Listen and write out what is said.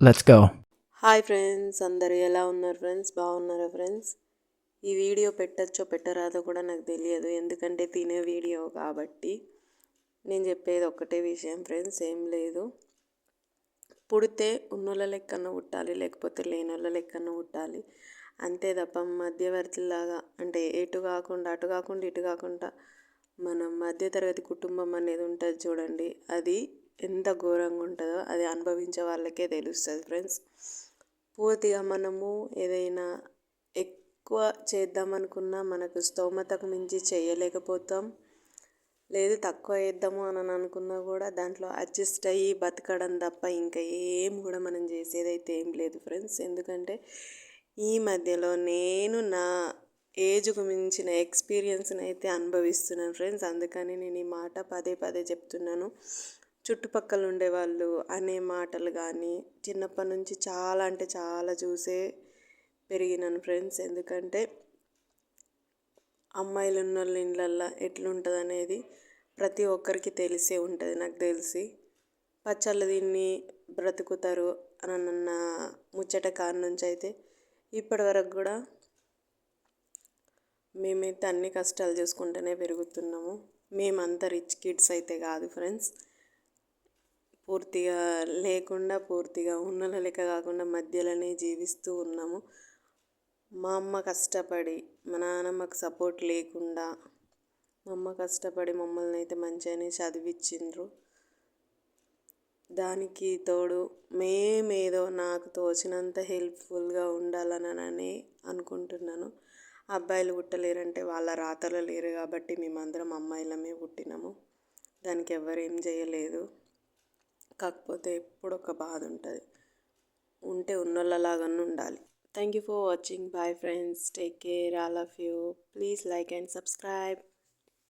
Let's go hi friends అందరు ఎలా ఉన్నారు ఫ్రెండ్స్ బాగున్నారా ఫ్రెండ్స్ ఈ వీడియో పెట్టచ్చో పెట్టరాదో కూడా నాకు తెలియదు. ఎందుకంటే తినే వీడియో కాబట్టి నేను చెప్పేది ఒక్కటే విషయం ఫ్రెండ్స్ ఏం లేదు. పుడితే ఉన్నోళ్ళ లెక్కన పుట్టాలి లేకపోతే లేనోళ్ళ లెక్కన పుట్టాలి. అంతే తప్ప మధ్యవర్తిలాగా అంటే ఎటు కాకుండా అటు కాకుండా ఇటు కాకుండా మనం మధ్యతరగతి కుటుంబం అనేది ఉంటుంది చూడండి. అది ఎంత ఘోరంగా ఉంటుందో అది అనుభవించే వాళ్ళకే తెలుస్తుంది ఫ్రెండ్స్. పూర్తిగా మనము ఏదైనా ఎక్కువ చేద్దామనుకున్నా మనకు స్తోమతకు మించి చేయలేకపోతాం. లేదు తక్కువ వేద్దాము అని అనుకున్నా కూడా దాంట్లో అడ్జస్ట్ అయ్యి బతకడం తప్ప ఇంకా ఏం కూడా మనం చేసేదైతే ఏం లేదు ఫ్రెండ్స్. ఎందుకంటే ఈ మధ్యలో నేను నా ఏజ్కు మించిన ఎక్స్పీరియన్స్ని అయితే అనుభవిస్తున్నాను ఫ్రెండ్స్. అందుకని నేను ఈ మాట పదే పదే చెప్తున్నాను. చుట్టుపక్కల ఉండేవాళ్ళు అనే మాటలు కానీ చిన్నప్పటి నుంచి చాలా అంటే చాలా చూసే పెరిగినాను ఫ్రెండ్స్. ఎందుకంటే అమ్మాయిలు ఉన్న వాళ్ళ ఇళ్ళల్లో ఎట్లుంటుంది అనేది ప్రతి ఒక్కరికి తెలిసే ఉంటుంది నాకు తెలిసి. పచ్చళ్ళు తిని బ్రతుకుతారు అని అన్న ముచ్చట కాడి నుంచి అయితే ఇప్పటి వరకు కూడా మేమైతే అన్ని కష్టాలు చూసుకుంటూనే పెరుగుతున్నాము. మేమంతా రిచ్ కిడ్స్ అయితే కాదు ఫ్రెండ్స్. పూర్తిగా లేకుండా పూర్తిగా ఉన్నల లెక్క కాకుండా మధ్యలోనే జీవిస్తూ ఉన్నాము. మా అమ్మ కష్టపడి మా నాన్నమ్మకు సపోర్ట్ లేకుండా మా అమ్మ కష్టపడి మమ్మల్ని అయితే మంచిగానే చదివించిండ్రు దానికి తోడు మేమేదో నాకు తోచినంత హెల్ప్ఫుల్గా ఉండాలని అనుకుంటున్నాను. అబ్బాయిలు పుట్టలేరంటే వాళ్ళ రాతలో లేరు కాబట్టి మేమందరం అమ్మాయిలమే పుట్టినాము. దానికి ఎవరేం చేయలేదు. కాకపోతే ఎప్పుడు ఒక బాధ ఉంటుంది. ఉంటే ఉన్నోళ్ళలాగానే ఉండాలి. Thank you for watching bye friends take care all of you please like and subscribe